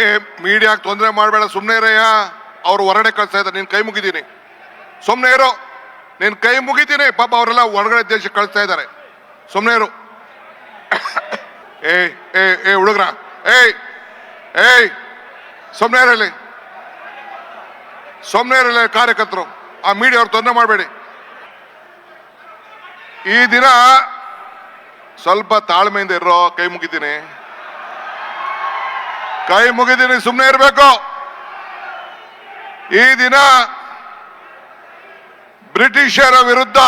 ಏ ಮೀಡಿಯಾಕ್ಕೆ ತೊಂದರೆ ಮಾಡಬೇಡ ಸುಮ್ಮನೆ ಇರಯ್ಯ. ಅವ್ರು ಹೊರಗಡೆ ಕಳಿಸ್ತಾ ಇದ್ದಾರೆ, ನೀನು ಕೈ ಮುಗಿದೀನಿ ಸುಮ್ಮನೆ ಇರೋ. ನೀನು ಕೈ ಮುಗಿತೀನಿ. ಪಾಪ ಅವರೆಲ್ಲ ಹೊರಗಡೆ ದೇಶಕ್ಕೆ ಕಳಿಸ್ತಾ ಇದ್ದಾರೆ. ಸುಮ್ಮನೆ ಇರು. ಏ ಏ ಏ ಹುಡುಗ್ರ. ಏಯ್ ಏಯ್ ಸುಮ್ಮನೆ ಇರಲಿ ಸುಮ್ಮನೆ ಇರಲಿ ಕಾರ್ಯಕರ್ತರು. ಆ ಮೀಡಿಯಾ ಅವ್ರು ತೊಂದರೆ ಮಾಡಬೇಡಿ. ಈ ದಿನ ಸ್ವಲ್ಪ ತಾಳ್ಮೆಯಿಂದ ಇರೋ ಕೈ ಮುಗಿತೀನಿ. ಕೈ ಮುಗಿದೀನಿ ಸುಮ್ಮನೆ ಇರಬೇಕು. ಈ ದಿನ ಬ್ರಿಟಿಷರ ವಿರುದ್ಧ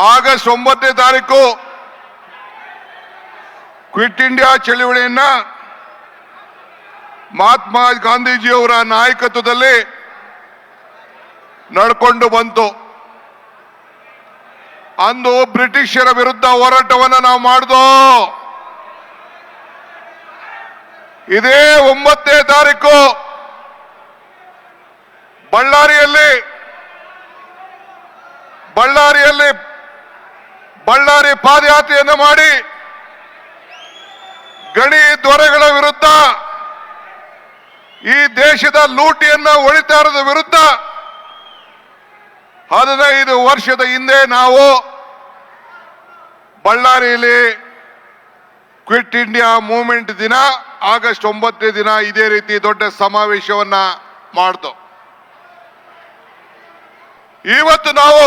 ಆಗಸ್ಟ್ ಒಂಬತ್ತನೇ ತಾರೀಕು ಕ್ವಿಟ್ ಇಂಡಿಯಾ ಚಳುವಳಿಯನ್ನ ಮಹಾತ್ಮ ಗಾಂಧೀಜಿಯವರ ನಾಯಕತ್ವದಲ್ಲಿ ನಡ್ಕೊಂಡು ಬಂತು. ಅಂದು ಬ್ರಿಟಿಷರ ವಿರುದ್ಧ ಹೋರಾಟವನ್ನು ನಾವು ಮಾಡಿದೋ ಇದೇ ಒಂಬತ್ತನೇ ತಾರೀಕು. ಬಳ್ಳಾರಿಯಲ್ಲಿ ಬಳ್ಳಾರಿಯಲ್ಲಿ ಬಳ್ಳಾರಿ ಪಾದಯಾತ್ರೆಯನ್ನು ಮಾಡಿ ಗಣಿ ದೊರೆಗಳ ವಿರುದ್ಧ, ಈ ದೇಶದ ಲೂಟಿಯನ್ನ ಒಳಿತಾರದ ವಿರುದ್ಧ, ಹದಿನೈದು ವರ್ಷದ ಹಿಂದೆ ನಾವು ಬಳ್ಳಾರಿಯಲ್ಲಿ ಕ್ವಿಟ್ ಇಂಡಿಯಾ ಮೂವ್ಮೆಂಟ್ ದಿನ ಆಗಸ್ಟ್ ಒಂಬತ್ತನೇ ದಿನ ಇದೇ ರೀತಿ ದೊಡ್ಡ ಸಮಾವೇಶವನ್ನ ಮಾಡ್ದು. ಇವತ್ತು ನಾವು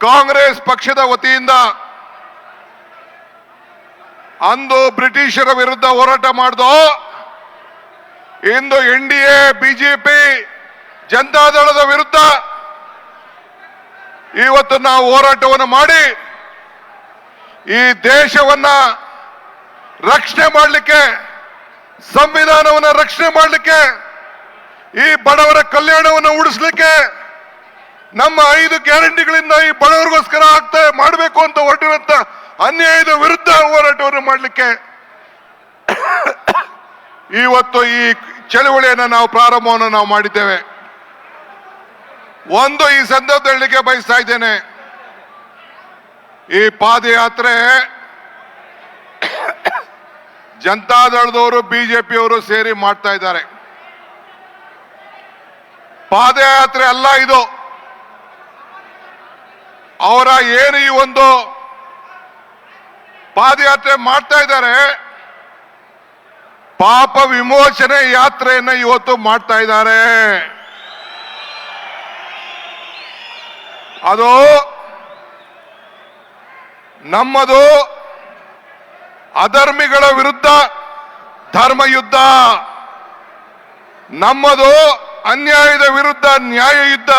ಕಾಂಗ್ರೆಸ್ ಪಕ್ಷದ ವತಿಯಿಂದ ಅಂದು ಬ್ರಿಟಿಷರ ವಿರುದ್ಧ ಹೋರಾಟ ಮಾಡ್ದೋ. ಇಂದು ಎನ್ ಡಿ ಎ ಬಿಜೆಪಿ ಜನತಾದಳದ ವಿರುದ್ಧ ಇವತ್ತು ನಾವು ಹೋರಾಟವನ್ನು ಮಾಡಿ ಈ ದೇಶವನ್ನ ರಕ್ಷಣೆ ಮಾಡಲಿಕ್ಕೆ, ಸಂವಿಧಾನವನ್ನ ರಕ್ಷಣೆ ಮಾಡಲಿಕ್ಕೆ, ಈ ಬಡವರ ಕಲ್ಯಾಣವನ್ನು ಉಳಿಸ್ಲಿಕ್ಕೆ ನಮ್ಮ ಐದು ಗ್ಯಾರಂಟಿಗಳಿಂದ ಈ ಬಡವರಿಗೋಸ್ಕರ ಆಗ್ತಾ ಮಾಡಬೇಕು ಅಂತ ಹೊರಟಿರುವಂತ ಅನ್ಯಾಯದ ವಿರುದ್ಧ ಹೋರಾಟವನ್ನು ಮಾಡಲಿಕ್ಕೆ ಇವತ್ತು ಈ ಚಳುವಳಿಯನ್ನು ನಾವು ಪ್ರಾರಂಭವನ್ನು ನಾವು ಮಾಡಿದ್ದೇವೆ. ಒಂದು ಈ ಸಂದರ್ಭದಲ್ಲಿ ಹೇಳಲಿಕ್ಕೆ ಬಯಸ್ತಾ ಇದ್ದೇನೆ. ಈ ಪಾದಯಾತ್ರೆ ಜನತಾದಳದವರು, ಬಿಜೆಪಿಯವರು ಸೇರಿ ಮಾಡ್ತಾ ಇದ್ದಾರೆ. ಪಾದಯಾತ್ರೆ ಅಲ್ಲ ಇದು. ಅವರ ಏನು ಈ ಒಂದು ಪಾದಯಾತ್ರೆ ಮಾಡ್ತಾ ಇದ್ದಾರೆ, ಪಾಪ ವಿಮೋಚನೆ ಯಾತ್ರೆಯನ್ನ ಇವತ್ತು ಮಾಡ್ತಾ ಇದ್ದಾರೆ. ಅದು ನಮ್ಮದು ಅಧರ್ಮಿಗಳ ವಿರುದ್ಧ ಧರ್ಮಯುದ್ಧ. ನಮ್ಮದು ಅನ್ಯಾಯದ ವಿರುದ್ಧ ನ್ಯಾಯ ಯುದ್ಧ